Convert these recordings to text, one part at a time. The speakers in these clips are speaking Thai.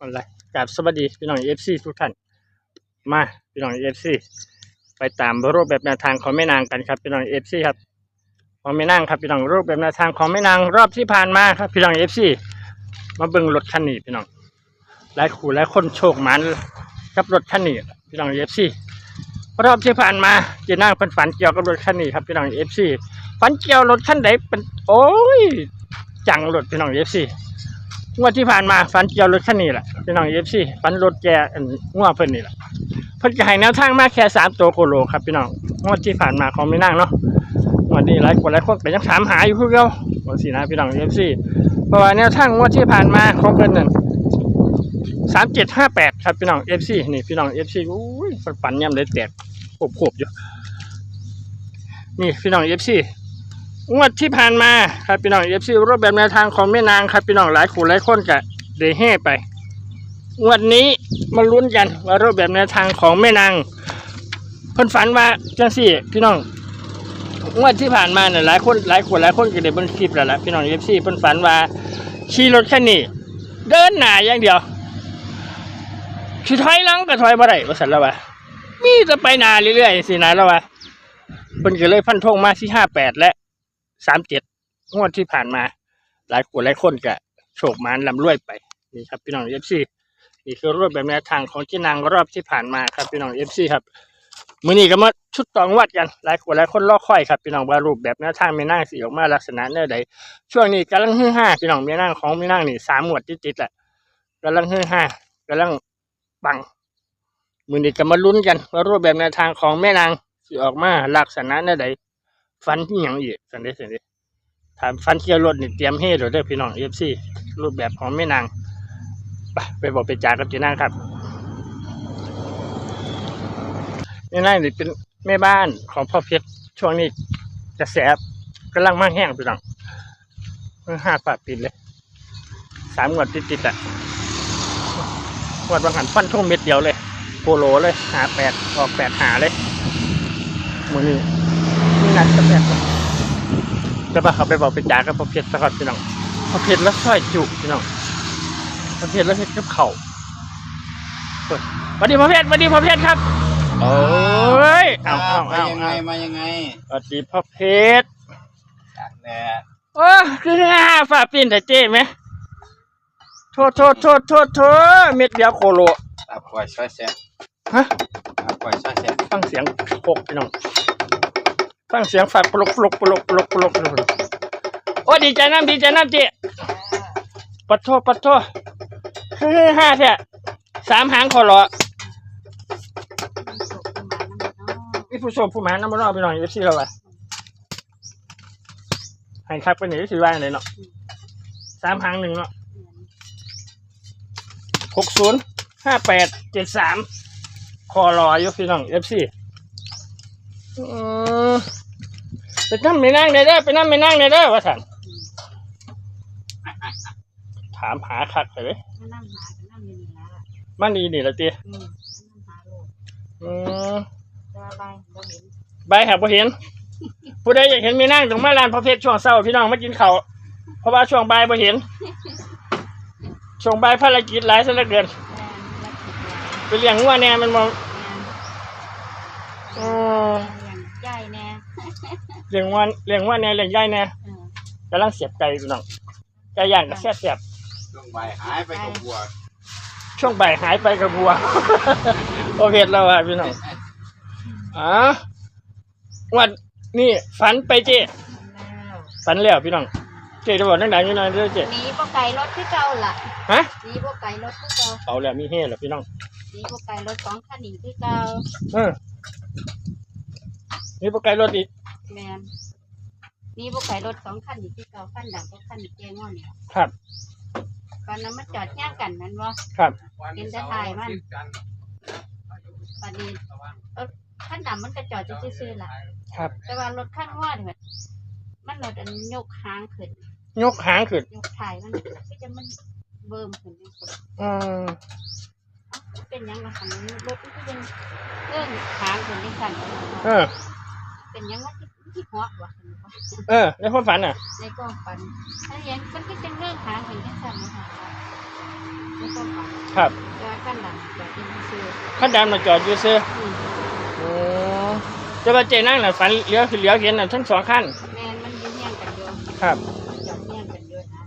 อะไรกราบสวัสดีพี่น้องเอฟซีทุกท่านมาพี่น้องเอฟซีไปตามรูปแบบแนวทางของแม่นางกันครับพี่น้องเอฟซีครับของแม่นางครับพี่น้องรูปแบบแนวทางของแม่นางรอบที่ผ่านมาครับพี่น้องเอฟซีมาเบิ่งรถคันนี้พี่น้องหลายคู่หลายคนโชคหมันกับรถคันนี้พี่น้องเอฟซีรอบที่ผ่านมาเจนางเพิ่นฝันเกี่ยวกับรถคันนี้ครับพี่น้องเอฟซีฝันเกี่ยวรถคันไหนเป็นโอ้ยจังรถพี่น้องเอฟซี งวดที่ผ่านมาฟันเกี่ยวรถคันนี้แหละพี่น้องเอฟซีฟันรถแกง่วงเพิ่นนี่แหละเพิ่นก็ให้แนวทางมาแค่สามตัวโคโลครับพี่น้องงวดที่ผ่านมาของไม่นั่งเนาะงวดนี้หลายคนหลายคนก็ยังถามหาอยู่คือเก่าว่าสินะพี่น้องเอฟซีเพราะว่าแนวทางงวดที่ผ่านมาของเพิ่นนั่นสามเจ็ดห้าแปดครับพี่น้องเอฟซีนี่พี่น้องเอฟซีอุ้ยฝันย่ำเลยแตกขบๆอยู่นี่พี่น้องเอฟซี งวดที่ผ่านมาครับพี่น้องเอฟซีรูปแบบแนวทางของแม่นางครับพี่น้องหลายคู่หลายคนกะเดเฮ่ไปงวดนี้มาลุ้นกันว่ารูปแบบแนวทางของแม่นางเพิ่นฝันว่าจังสี่พี่น้องงวดที่ผ่านมาเนี่ยหลายคนหลายคนหลายคนก็ได้เบิ่งคลิปแล้วล่ะพี่น้องเอฟซีเพิ่นฝันว่าขี่รถแค่นี้เดินหน้าอย่างเดียวขี่ถอยหลังก็ถอยบ่ได้ว่าซั่นแล้วว่ามีแต่ไปหน้าเรื่อยๆสินะแล้วว่าเพิ่นก็เลยพันธงมาที่58และ สามเจ็ดงวดที่ผ่านมา หลายคนหลายคนก็โฉกมันลำรวยไปนี่ครับพี่น้องเอฟซีนี่คือรูปแบบแนวทางของเจ้นางรอบที่ผ่านมาครับพี่น้องเอฟซีครับมือนี้ก็มาชุดตองวัดกันหลายคนหลายคนรอค่อยครับพี่น้องว่ารูปแบบแนวทางม่นั่งสีออกมาลักษณะเนื้อใดช่วงนี้กำลังฮือฮาพี่น้องม่นั่งของม่นั่งนี่สามหมวดติดๆแหละกำลังฮือฮากำลังปังมือนี้ก็มาลุ้นกันว่ารูปแบบแนวทางของแม่นางสีออกมาลักษณะเนื้อใด ฟันที่หยังอีกสันเดสันเดถามฟันเที่ยวรถนี่เตรียมเฮ่หรือเด้อพี่น้องเอฟซีรูปแบบของแม่นางไปไปบอกไปจากับจีนางครับแม่นางนี่เป็นแม่บ้านของพ่อเพชรช่วงนี้กระแสกำลังมากแห้งพี่น้องเพิ่งห้าฝาปิดเลยสามงวดติดติดๆอะงวดบางหันฟันทุ่งเม็ดเดียวเลยโปโลเลยหาแปดออกแปดหาเลยมือนี้ มีนัดกับแพทย์จะมาเขาไปบอกไปจ่ากับพ่อเพชรสักก่อนพี่น้องพ่อเพชรแล้วซอยจุพี่น้องพ่อเพชรแล้วเพชรกับเข่าเปิดสวัสดีพ่อเพชรสวัสดีพ่อเพชรครับโอ้ยเอาเอามาเอายังไงเอามายังไงสวัสดีพ่อเพชรจากแน่โอ้คือห้าฝาปิ่นแต่เจ๊ไหมโทษโทษโทษโทษโทษเม็ดเดียวโคโลตาปล่อยช่อยแซ่ฮะตาปล่อยช่อยแซ่ฟังเสียงปกพี่น้อง ฟังเสียงฝัดปลุกปลุกปลุกปลุกปลุกปลุกโอ้ดีใจน้ำดีใจน้ำเจ๊ปัดโทษปัดโทษคือห้าแท้สามหางคอรอนี่ผู้ชมผู้หมาน้ำมันเอาไปหน่อยเอฟซีเราไปให้คักไปไหนก็คือว่าไหนเนาะสามหางหนึ่งเนาะหกศูนย์ห้าแปดเจ็ดสามคอรออยู่พี่น้องเอฟซีอืม ไปนั่งไม่นั่งเลยเด้อไปนั่งไม่นั่งเลยเด้อว่าสันถามหาคักเลยมานั่งหากันนั่งอยู่นี่ละมันดีนี่ละตีอืมนั่งหาโลดอืมจะไปบ่เห็นใบหาบ่เห็น ผู้ใดอยากเห็นไม่นั่งตรงมาลานพระเพชรช่วงเช้าพี่น้องมากินข้าวเพราะว่าช่วงบ่ายบ่เห็น ช่วงบ่ายภารกิจหลายซะเหลือเกินแม่นรักสิบล้านไปเลี้ยงงัวแน่มันมองแม่น อืม อย่างใหญ่แน่ เลี้ยงงัวเลี้ยงงัวแน่เลี้ยงใหญ่แน่เออกำลังเสียบไก่พี่น้องไก่ย่างก็แซ่บแซ่บช่วงบ่ายหายไปกับบัวช่วงบ่ายหายไปกับบัว โอเคแล้วอะพี่น้องอ๋อวันนี่ฝันไปเจ๊แล้วฝันแล้วพี่น้องเจ๊จะบอกดังๆอยู่หน่อยเด้อเจ๊หนีพวกไก่รถที่เก่าล่ะฮะหนีพวกไก่รถที่เก่าเอาแล้วมีเฮ่แล้วพี่น้อง หนีพวกไก่รถสองคันหนีที่เก่าเออนี่พวกไก่รถอีก แม่นหนีพวกไก่รถสองคันหนีที่เก่าคันดังพวกคันแกงอนเนี่ยครับ ตอนนั้นมันจอดแย่งกันนั่นวะครับเห็นแต่ถ่ายมันปานนี้รถคันดำมันก็จอดจะซื่อๆล่ะครับ แต่ว่ารถขั้นว่าเนี่ยมันรถอันยกหางขึ้นยกหางขึ้นยกถ่ายมันก็จะมันเบิ่มขึ้นจังซี่อืมเอ้าเป็นหยังล่ะคันรถมันก็ยังเรื่องหางขึ้นจังซั่นเออ เป็นหยังว่าที่ที่หัววะเออในความฝันอะ ในกองปันถ้าเห็นมันก็จะเรื่องหางขึ้นจังซั่นนะคะไม่ต้องฝันครับแต่ว่าขั้นดำจอดที่ซื้อขั้นดำมาจอดอยู่ซื้ออืมโอ้จะมาเจนั่งน่ะฝันเลี้ยวคือเลี้ยวเห็นน่ะทั้งสองขั้นแม่นมันอยืนเฮียงกันอยู่ครับจอดเฮียงกันอยู่นะ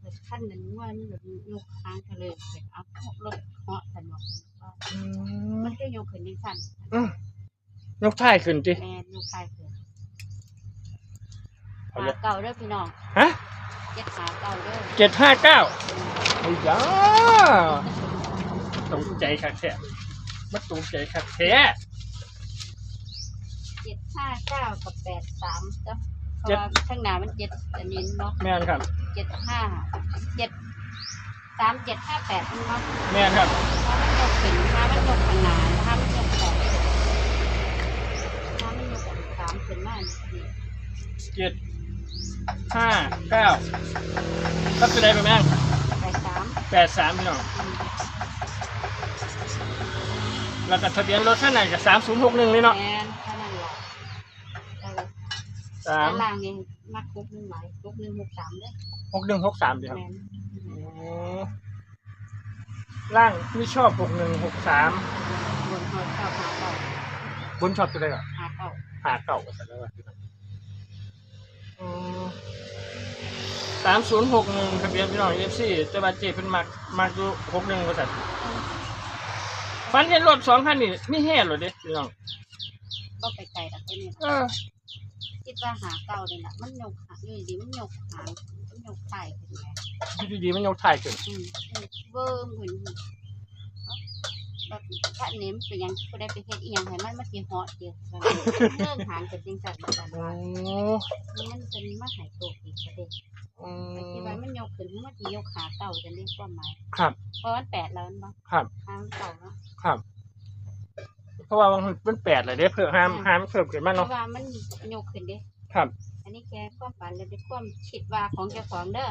แต่ขั้นนั้นว่ามันแบบยกค้างกันเลยเสร็จเอารถเหาะกันบอกว่ามันก็ยกขึ้นยังสั้นอืม ยกท้ายขึ้นติแม่นยกไปขึ้นเอาหาเลยเก่าเด้อพี่น้องฮะเจ็ดหาเก่าเด้อเจ็ดห้าเก้าไอ้ยาตรงใจคักแท้มาตรงใจคักแท้เจ็ดห้าเก้ากับแปดสามจ้ะเพราะว่าข้างหน้ามันเจ็ดอันนี้เนาะแม่นครับ เจ็ดห้าเจ็ดสามเจ็ดห้าแปดมันเนาะแม่นครับ ถ้ามันยกขึ้นถ้ามันยกข้างหน้าถ้ามันยกแปดถ้ามันยกสามขึ้นมานี่ เจ็ดห้าเก้าก็คือได้ไปแม่งแปดสามแปดสามพี่น้องแล้วก็ทะเบียนรถท่านไหนกับสามศูนย์หกหนึ่งนี่เนาะแมนแค่นั้นแหละแต่ว่าสามด้านล่างนี่มักคุกหนึ่งหลายคุกหนึ่งหกสามเลยหกหนึ่งหกสามดีครับแม่นอ๋อล่างไม่ชอบหกหนึ่งหกสามบนหอยเก้าหาเก้าบนชอบตัวใดก่อนหาเก้าหาเก่าก็สันแล้ว สามศูนย์หกหนึ่งทะเบียนพี่น้องเอฟซีจะมาเจ็บเป็นมักมักอยู่หกหนึ่งก็สันฟันเห็นรถสองคันนี่ไม่แห่หรอเด้พี่น้องก็ไปไกลแต่ตัวนี้เออคิดว่าหาเก้าเลยนะมันยกหางอยู่ดีมันยกหางมันยกไข่ขึ้นไงอยู่ดีๆมันยกถ่ายขึ้นอืมเบิ่งเหมือนแบบถ้าเน้มไปยังก็ได้ไปเฮ็ดอีหยังให้มันมาสิเหาะเดียวเรื่องหางกับจริงจังกันโอ้ว่ามันจะมีมาหายตัว อีกประเด็นอืแต่คิดมว่ามันยกขึ้นมันสิยกขาเก่าจะเรียกว่าหมายครับ เพราะมันแปดแล้วมันบ่ครับหางเก่าเนาะครับ เพราะว่ามันเป็นแปดเลยเด้เพิ่มห้ามห้ามเพิ่มขึ้นมาเพเนาะราะว่ามันยกขึ้นเด้ครับ อันนี้แค่ความฝันและเป็นความคิดว่าของเจ้าของเด้อ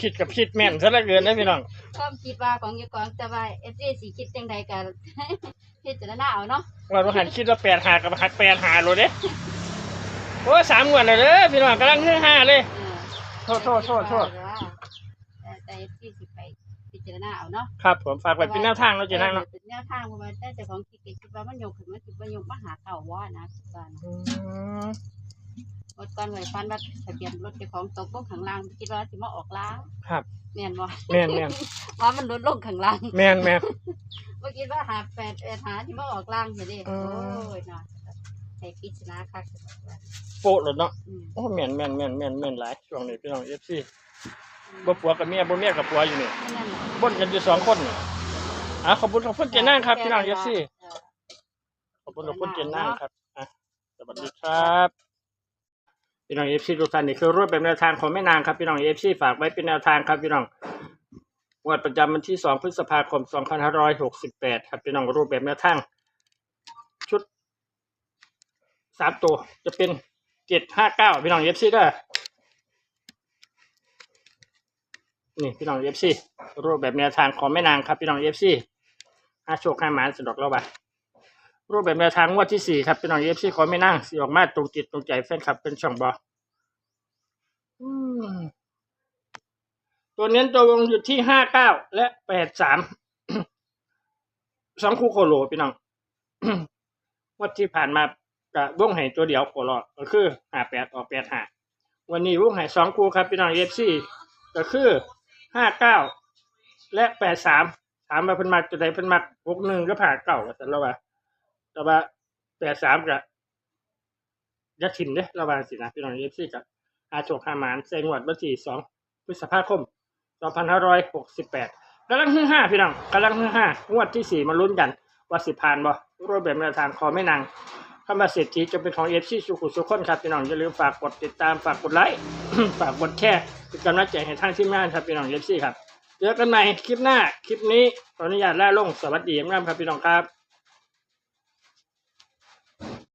คิดกับคิดแม่นซะเหลือเกินนะพี่น้อง ความคิดว่าของเจ้าของแต่ว่าเอฟซีสิคิดจังใดกันพิจารณาเอาเนาะเราต้องหันคิดว่าแปดหากับหักแปดหาโลเด้โอ้ยสามงวดเลยเด้อพี่น้องกำลังฮือห้าเลยเออโทษโทษโทษโทษ แต่ว่าแต่แต่เอฟซีสิไปพิจารณาเอาเนาะครับ ผมฝากไว้เป็นแนวทางเราจะนั่งเนาะเป็นแนวทางเพราะว่าแต่เจ้าของคิดก็คิดว่ามันยกขึ้นมันคิดว่ายกมาหาเก่าว่านะคิดว่านะอืมรถก่อนไว้ฟันว่าทะเบียนรถเจ้าของตกลงข้างล่างคิดว่าสิมาออกล้างครับ แม่นบ่แม่นแม่นว่ามันลดลงข้างล่างแม่นแม่นเมื่อกี้ว่าหาแปดแปดหาที่มาออกล่างเฉยดิอืโอ้มยเนาะใส่พิจารณาคัก โปะเลยเนาะอืมโอ้แม่นแม่นแม่นแม่นแม่นหลายช่วงนี้พี่น้องเอฟซีบ่ปัวกับเมียบ่เมียกับปัวอยู่นี่นั่นแหละบนกันอยู่สองคนนี่อะขอบคุณขอบคุณเจนนั่งครับพี่น้องเอฟซีเออขอบคุณขอบคุณเจนนั่งครับอะสวัสดีครับพี่น้องเอฟซีทุกท่านนี่คือรูปแบบแนวทางของแม่นางครับพี่น้องเอฟซีฝากไว้เป็นแนวทางครับพี่น้องงวดประจำวันที่สองพฤษภาคมสองพันห้าร้อยหกสิบแปดครับพี่น้องรูปแบบแนวทาง ชุดสามตัวจะเป็น เจ็ดห้าเก้าพี่น้องเอฟซีได้อนี่พี่น้องเอฟซีรูปแบบแนวทางของแม่นางครับพี่น้องเอฟซีห้าโชคห้าหมานสะดอกแล้วบ่ารูปแบบแนวทางงวดที่สี่ครับเป็นหน่อยเอฟซีขอไม่นั่งสีออกมาตรงจิตตรงใจแฟนคลับเป็นช่องบอตัวเน้นตัววงอยู่ที่ห้าเก้าและแปดสามสองคู่โคโลพี่น้องงวดที่ผ่านมา กะวงไห่ตัวเดียวโคโลก็คือห้าแปดออกแปดห้าวันนี้วงไห่สองคู่ครับพี่น้องเอฟซีก็คือห้าเก้าและแปดสามถามมาเพิ่นมักตัวใดเพิ่นมักหกหนึ่งก็ผ่าเก่าแต่ละว่าแต่ว่าแปดสามกับยักษ์ถิ่นเนี่ยระว่างสินะพี่น้องเอฟซีกับอาโชคหามานเซงวัดวันที่สองพฤษภาคมสองพันห้าร้อยหกสิบแปดกำลังฮือห้าพี่น้องกำลังฮือห้างวดที่สี่มาลุ้นกันว่าสิผ่านบ่รูปแบบแนวทางคอไม่นาง เข้ามาเศรษฐีจะเป็นของเอฟซีสุขุสุขคนครับพี่น้องอย่าลืมฝากกดติดตามฝากกดไลค์ฝากกดแชร์เป็นกำลังใจให้ทางที่งานครับพี่น้องเอฟซีครับเจอกันใหม่คลิปหน้าคลิปนี้ขออนุญาตล่าลงสวัสดีงามครับพี่น้องครับ